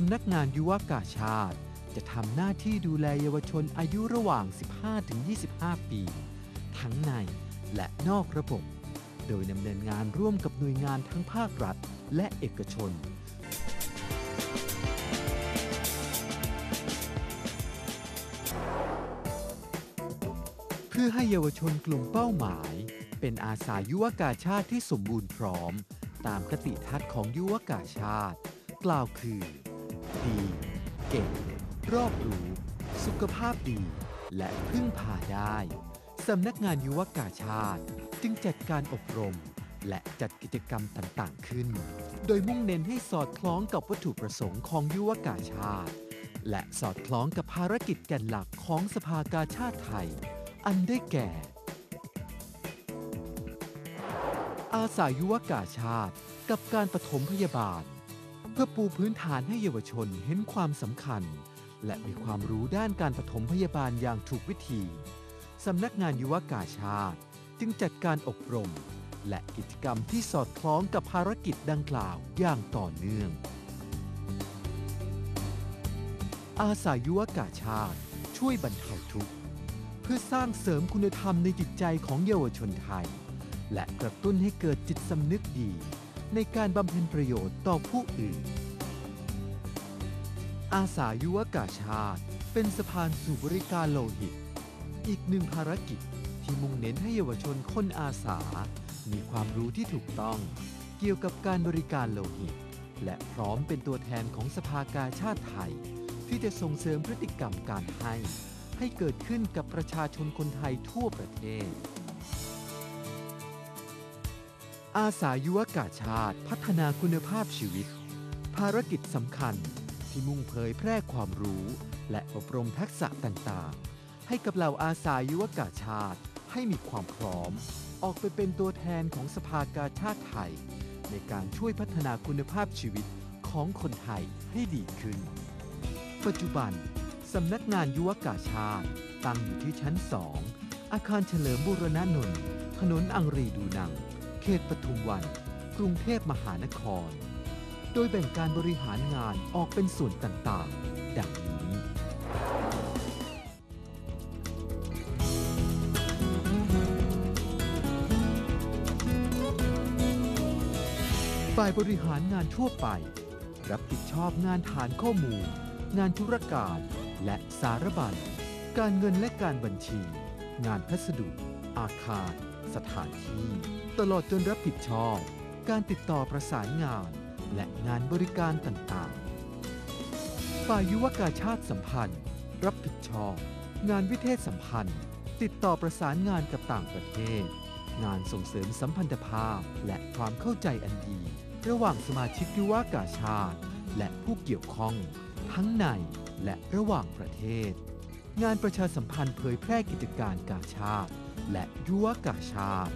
สำนักงานยุวกาชาติ จะทำหน้าที่ดูแลเยาวชนอายุระหว่าง 15-25 ปี ทั้งในและนอกระบบ โดยดำเนินงานร่วมกับหน่วยงานทั้งภาครัฐและเอกชน เพื่อให้เยาวชนกลุ่มเป้าหมาย เป็นอาสายุวกาชาติที่สมบูรณ์พร้อม ตามคติทัศน์ของยุวกาชาติ กล่าวคือ ดี เก่ง รอบรู้ สุขภาพดี และพึ่งพาได้สำนักงานยุวกาชาติ จึงจัดการอบรม และจัดกิจกรรมต่างๆขึ้น โดยมุ่งเน้นให้สอดคล้องกับวัตถุประสงค์ของยุวกาชาติ และสอดคล้องกับภารกิจแกนหลักของสภากาชาติไทย อันได้แก่ อาสายุวกาชาติ กับการปฐมพยาบาล เพื่อปูพื้นฐานให้เยาวชนเห็นความสำคัญ และมีความรู้ด้านการปฐมพยาบาลอย่างถูกวิธี สำนักงานยุวกาชาติ จึงจัดการอบรม และกิจกรรมที่สอดคล้องกับภารกิจดังกล่าวอย่างต่อเนื่อง อาสายุวกาชาติช่วยบรรเทาทุกข์เพื่อสร้างเสริมคุณธรรมในจิตใจของเยาวชนไทย และกระตุ้นให้เกิดจิตสำนึกดี ในการบำเพ็ญประโยชน์ต่อผู้อื่น อาสายุวกาชาติ เป็นสะพานสู่บริการโลหิต อีกหนึ่งภารกิจที่มุ่งเน้นให้เยาวชนคนอาสา มีความรู้ที่ถูกต้อง เกี่ยวกับการบริการโลหิต และพร้อมเป็นตัวแทนของสภากาชาติไทย ที่จะส่งเสริมพฤติกรรมการให้ ให้เกิดขึ้นกับประชาชนคนไทยทั่วประเทศ อาสายุวกาชาติพัฒนาคุณภาพชีวิต ภารกิจสำคัญที่มุ่งเผยแพร่ความรู้ และอบรมทักษะต่างๆ ให้กับเหล่าอาสายุวกาชาติให้มีความพร้อม ออกไปเป็นตัวแทนของสภากาชาติไทย ในการช่วยพัฒนาคุณภาพชีวิตของคนไทยให้ดีขึ้น ปัจจุบันสำนักงานยุวกาชาติตั้งอยู่ที่ชั้น 2 อาคารเฉลิมบูรณะนนท์ถนนอังรีดูนัง เขตปทุมวัน กรุงเทพมหานคร โดยแบ่งการบริหารงานออกเป็นส่วนต่างๆ ดังนี้ ฝ่ายบริหารงานทั่วไป รับผิดชอบงานฐานข้อมูล งานธุรการ และสารบัญ การเงินและการบัญชี งานพัสดุ อาคาร สถานที่ ตลอดจนรับผิดชอบ การติดต่อประสานงาน และงานบริการต่างๆ ฝ่ายยุวกาชาติสัมพันธ์ รับผิดชอบ งานวิเทศสัมพันธ์ ติดต่อประสานงานกับต่างประเทศ งานส่งเสริมสัมพันธภาพและความเข้าใจอันดี ระหว่างสมาชิกยุวกาชาติ และผู้เกี่ยวข้อง ทั้งในและระหว่างประเทศ งานประชาสัมพันธ์เผยแพร่กิจการกาชาติ และยุวกาชาติ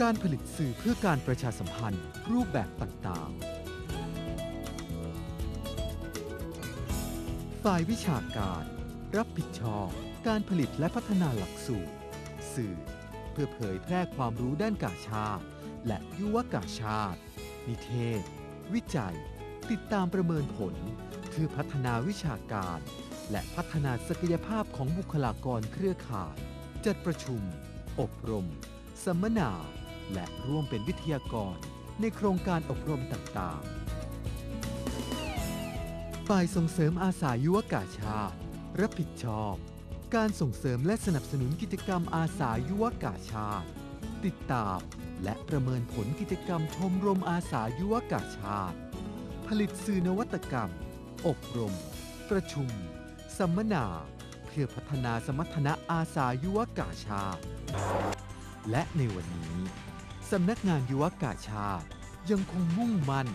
การผลิตสื่อเพื่อการประชาสัมพันธ์รูปแบบต่างๆ ฝ่ายวิชาการ รับผิดชอบการผลิตและพัฒนาหลักสูตร สื่อเพื่อเผยแพร่ความรู้ด้านกาชาติ และยุวกาชาติ นิเทศ วิจัย ติดตามประเมินผลเพื่อพัฒนาวิชาการ และพัฒนาศักยภาพของบุคลากรเครือข่าย จัดประชุม อบรม สัมมนา และร่วมเป็นวิทยากร ในโครงการอบรมต่างๆ ฝ่ายส่งเสริมอาสายุวกาชาติ รับผิดชอบ การส่งเสริมและสนับสนุนกิจกรรมอาสายุวกาชาติ ติดตามและประเมินผลกิจกรรมชมรมอาสายุวกาชาติ ผลิตสื่อนวัตกรรม อบรม ประชุม สัมมนา พื่อพัฒนาสมรรถนะอาสายุวกาชาติ และในวันนี้สำนักงานยุวกาชาติยังคงมุ่งมั่น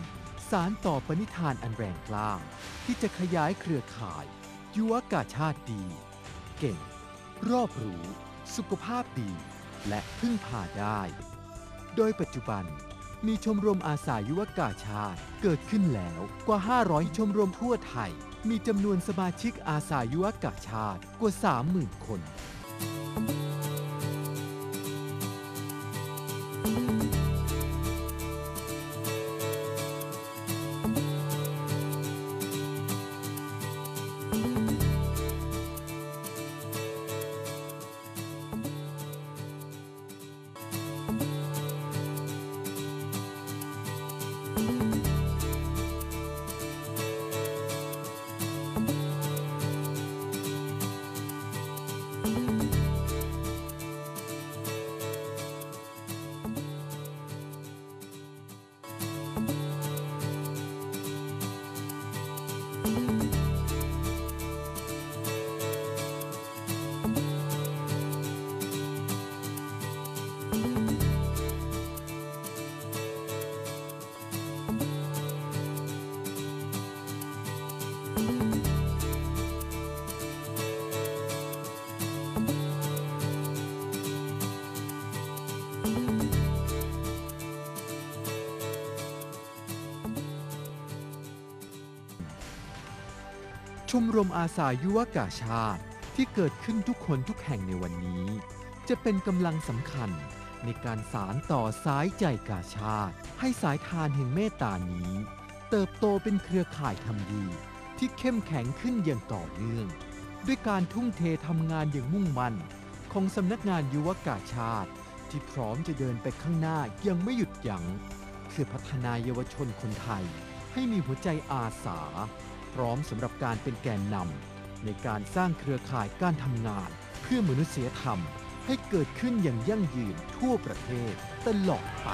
สารต่อปณิธานอันแรงกล้าที่จะขยายเครือข่าย ยุวกาชาติดี เก่ง รอบรู้ สุขภาพดี และพึ่งพาได้ โดยปัจจุบันมีชมรมอาสายุวกาชาติเกิดขึ้นแล้วกว่า 500 ชมรมทั่วไทย มีจำนวนสมาชิกอาสายุวกาชาติกว่า 30,000 คนค ชมรมอาสายุวกาชาติที่เกิดขึ้นทุกคนทุกแห่งในวันนี้ จะเป็นกำลังสำคัญในการสารต่อสายใจกาชาติ ให้สายทานแห่งเมตตานี้ เติบโตเป็นเครือข่ายทำดีที่เข้มแข็งขึ้นอย่างต่อเนื่อง ด้วยการทุ่มเททำงานอย่างมุ่งมั่น ของสำนักงานยุวกาชาติ ที่พร้อมจะเดินไปข้างหน้ายังไม่หยุดยัง้งเพื่อพัฒนายาวชนคนไทย ให้มีหัวใจอาสา พร้อมสำหรับการเป็นแกนนำในการสร้างเครือข่ายการทำงาน เพื่อมนุษยธรรมให้เกิดขึ้นอย่างยั่งยืนทั่วประเทศตลอดไป